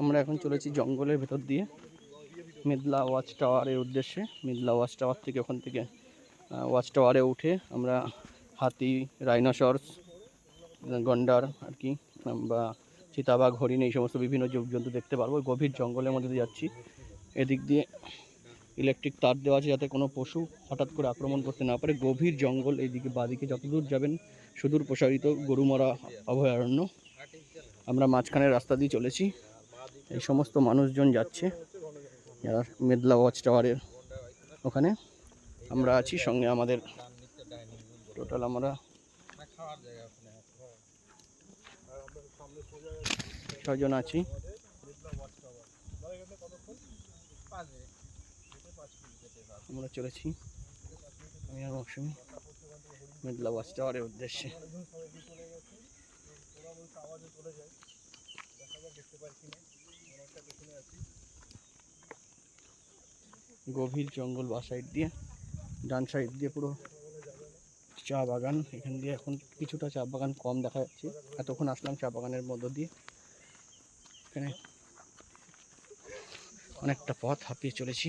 আমরা এখন চলেছি জঙ্গলের ভেতর দিয়ে। মেদলা ওয়াচ টাওয়ারের উদ্দেশ্যে। মেদলা ওয়াচ টাওয়ার থেকে ওখান থেকে ওয়াচ টাওয়ারে উঠে আমরা হাতি রাইনোসরস গন্ডার আর কি, বা চিতাবাঘ, হরিণ এই সমস্ত বিভিন্ন জীবজন্তু দেখতে পারব। গভীর জঙ্গলের মধ্যে দিয়ে যাচ্ছি। এদিক দিয়ে ইলেকট্রিক তার দেওয়া আছে যাতে কোনো পশু হঠাৎ করে আক্রমণ করতে না পারে। গভীর জঙ্গল এইদিকে বাদিকে যতদূর যাবেন, সুদূর প্রসারিত গরুমরা অভয়ারণ্য। আমরা মাঝখানের রাস্তা দিয়ে চলেছি। এই সমস্ত মানুষজন যাচ্ছে। যারা মেদলা ওয়াচ টাওয়ারের ওখানে। আমরা আছি সঙ্গে আমাদের টোটাল আমরা ছজন আছি। আমরা চলেছি। আমি আর মৌসুমি মেদলা ওয়াচ টাওয়ারের উদ্দেশ্যে। গভীর জঙ্গল বা সাইড দিয়ে, ডান সাইড দিয়ে পুরো চা বাগান। এখান দিয়ে এখন কিছুটা চা বাগান কম দেখা যাচ্ছে। এতক্ষণ আসলাম চা বাগানের মধ্য দিয়ে। এখানে অনেকটা পথ হাঁপিয়ে চলেছি।